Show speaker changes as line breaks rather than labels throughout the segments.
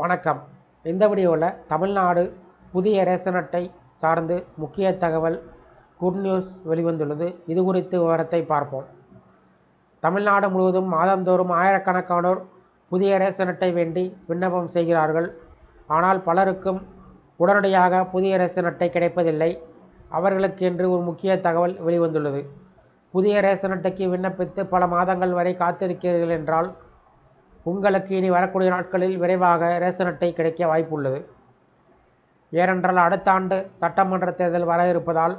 வணக்கம். இந்த வீடியோவில் தமிழ்நாடு புதிய ரேஷன் அட்டை சார்ந்து முக்கிய தகவல் குட் நியூஸ் வெளிவந்துள்ளது. இது குறித்து விவரத்தை பார்ப்போம். தமிழ்நாடு முழுவதும் மாதந்தோறும் ஆயிரக்கணக்கானோர் புதிய ரேஷன் அட்டை வேண்டி விண்ணப்பம் செய்கிறார்கள். ஆனால் பலருக்கும் உடனடியாக புதிய ரேஷன் அட்டை கிடைப்பதில்லை. அவர்களுக்கென்று ஒரு முக்கிய தகவல் வெளிவந்துள்ளது. புதிய ரேஷன் அட்டைக்கு விண்ணப்பித்து பல மாதங்கள் வரை காத்திருக்கிறீர்கள் என்றால் உங்களுக்கு இனி வரக்கூடிய நாட்களில் விரைவாக ரேஷன் அட்டை கிடைக்க வாய்ப்புள்ளது. ஏனென்றால் அடுத்த ஆண்டு சட்டமன்ற தேர்தல் வர இருப்பதால்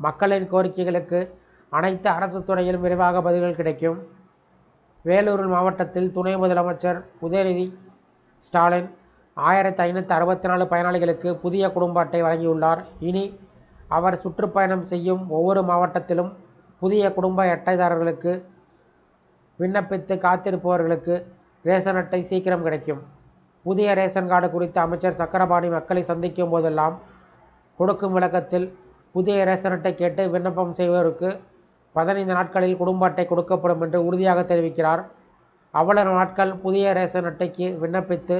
மக்களின் கோரிக்கைகளுக்கு அனைத்து அரசு துறையிலும் விரைவாக பதில்கள் கிடைக்கும். வேலூர் மாவட்டத்தில் துணை முதலமைச்சர் உதயநிதி ஸ்டாலின் ஆயிரத்தி ஐநூற்றி அறுபத்தி நாலு பயனாளிகளுக்கு புதிய குடும்ப அட்டை வழங்கியுள்ளார். இனி அவர் சுற்றுப்பயணம் செய்யும் ஒவ்வொரு மாவட்டத்திலும் புதிய குடும்ப அட்டைதாரர்களுக்கு விண்ணப்பித்து காத்திருப்பவர்களுக்கு ரேஷன் அட்டை சீக்கிரம் கிடைக்கும். புதிய ரேஷன் கார்டு குறித்து அமைச்சர் சக்கரபாணி மக்களை சந்திக்கும் போதெல்லாம் கொடுக்கும் விளக்கத்தில் புதிய ரேஷன் அட்டை கேட்டு விண்ணப்பம் செய்வோருக்கு பதினைந்து நாட்களில் குடும்ப அட்டை கொடுக்கப்படும் என்று உறுதியாக தெரிவிக்கிறார். அவ்வளவு நாட்கள் புதிய ரேஷன் அட்டைக்கு விண்ணப்பித்து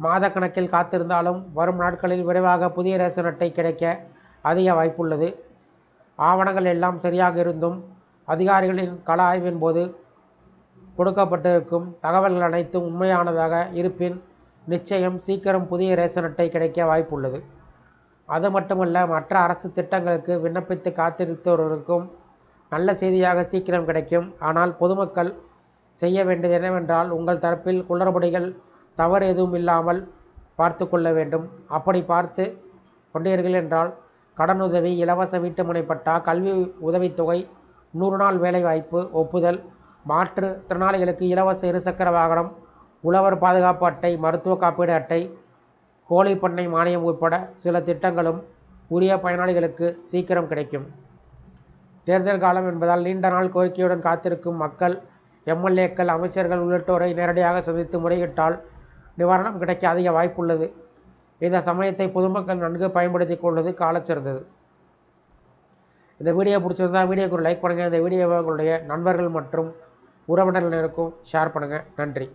மாதக்கணக்கில் காத்திருந்தாலும் வரும் நாட்களில் விரைவாக புதிய ரேஷன் அட்டை கிடைக்க அதிக வாய்ப்புள்ளது. ஆவணங்கள் எல்லாம் சரியாக இருந்தும் அதிகாரிகளின் கள ஆய்வின் போது கொடுக்கப்பட்டிருக்கும் தகவல்கள் அனைத்தும் உண்மையானதாக இருப்பின் நிச்சயம் சீக்கிரம் புதிய ரேஷன் அட்டை கிடைக்க வாய்ப்புள்ளது. அது மட்டுமல்ல மற்ற அரசு திட்டங்களுக்கு விண்ணப்பித்து காத்திருத்தவர்களுக்கும் நல்ல செய்தியாக சீக்கிரம் கிடைக்கும். ஆனால் பொதுமக்கள் செய்ய வேண்டியது என்னவென்றால் உங்கள் தரப்பில் குளறுபடிகள் தவறு எதுவும் இல்லாமல் பார்த்து கொள்ள வேண்டும். அப்படி பார்த்து கொண்டீர்கள் என்றால் கடனுதவி இலவச வீட்டுமனை பட்டா கல்வி உதவித்தொகை நூறு நாள் வேலைவாய்ப்பு ஒப்புதல் மாற்று திறனாளிகளுக்கு இலவச இருசக்கர வாகனம் உழவர் பாதுகாப்பு அட்டை மருத்துவ காப்பீடு அட்டை கோழி பண்ணை மானியம் உட்பட சில திட்டங்களும் உரிய பயனாளிகளுக்கு சீக்கிரம் கிடைக்கும். தேர்தல் காலம் என்பதால் நீண்ட நாள் கோரிக்கையுடன் காத்திருக்கும் மக்கள் எம்எல்ஏக்கள் அமைச்சர்கள் உள்ளிட்டோரை நேரடியாக சந்தித்து முறையிட்டால் நிவாரணம் கிடைக்க அதிக வாய்ப்புள்ளது. இந்த சமயத்தை பொதுமக்கள் நன்கு பயன்படுத்தி கொள்வது காலச்சிறந்தது. இந்த வீடியோ பிடிச்சிருந்தா வீடியோக்கு லைக் பண்ணுங்கள் இந்த வீடியோவை உங்களுடைய நண்பர்கள் மற்றும் உறவினர்களுக்கும் ஷேர் பண்ணுங்கள் நன்றி.